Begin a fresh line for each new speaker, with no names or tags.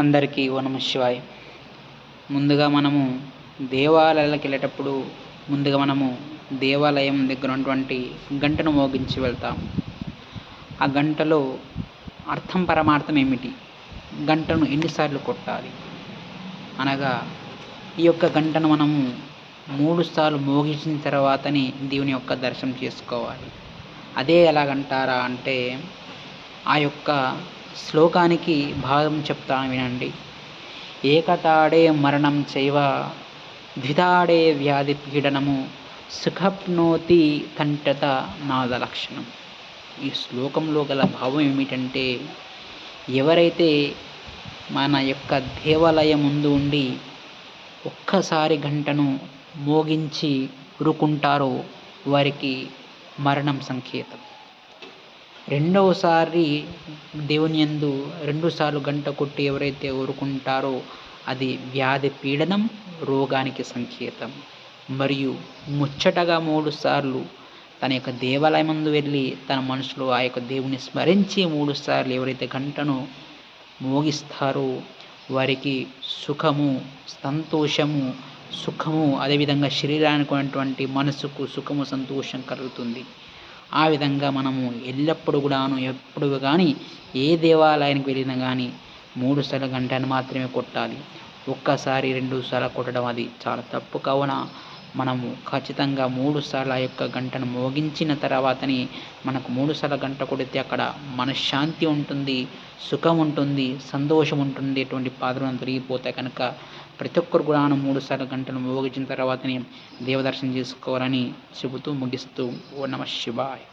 అందరికీ ఓ నమ ముందుగా మనము దేవాలయాలకు వెళ్ళేటప్పుడు ముందుగా మనము దేవాలయం దగ్గర ఉన్నటువంటి గంటను మోగించి వెళ్తాం. ఆ గంటలో అర్థం పరమార్థం ఏమిటి? గంటను ఎన్నిసార్లు కొట్టాలి? అనగా ఈ యొక్క గంటను మనము మూడు సార్లు మోగించిన తర్వాతనే దేవుని యొక్క దర్శనం చేసుకోవాలి. అదే ఎలాగంటారా అంటే ఆ యొక్క శ్లోకానికి భావం చెప్తాను వినండి. ఏకతాడే మరణం చైవ ద్వితాడే వ్యాధి పీడనము సుఖప్నోతి కంటత నాద లక్షణం. ఈ శ్లోకంలో గల భావం ఏమిటంటే ఎవరైతే మన యొక్క దేవాలయం ముందు ఉండి ఒక్కసారి గంటను మోగించి ఉరుకుంటారో వారికి మరణం సంకేతం. రెండవసారి దేవుని యందు రెండుసార్లు గంట కొట్టి ఎవరైతే ఊరుకుంటారో అది వ్యాధి పీడనం రోగానికి సంకేతం. మరియు ముచ్చటగా మూడు సార్లు తన యొక్క దేవాలయం ముందు వెళ్ళి తన మనసులో ఆ యొక్క దేవుని స్మరించి మూడు సార్లు ఎవరైతే గంటను మోగిస్తారో వారికి సుఖము సంతోషము సుఖము అదేవిధంగా శరీరానికి ఉన్నటువంటి మనసుకు సుఖము సంతోషం కలుగుతుంది. ఆ విధంగా మనము ఎల్లప్పుడు కూడాను ఎప్పుడు కానీ ఏ దేవాలయానికి వెళ్ళినా కానీ మూడు సార్లు గంటను మాత్రమే కొట్టాలి. ఒక్కసారి రెండు సార్లు కొట్టడం అది చాలా తప్పు. కావున మనము ఖచ్చితంగా మూడు సార్లు ఆ యొక్క గంటను మోగించిన తర్వాతనే మనకు మూడు సార్లు గంట కొడితే అక్కడ మనశ్శాంతి ఉంటుంది సుఖం ఉంటుంది సంతోషం ఉంటుంది ఎటువంటి పాత్రలను తొలగిపోతాయి కనుక ప్రతి ఒక్కరు కూడా మూడు సార్లు గంటలు మోగించిన తర్వాతనే దేవదర్శనం చేసుకోవాలని చెబుతూ ముగిస్తూ ఓ నమ శివాయ్.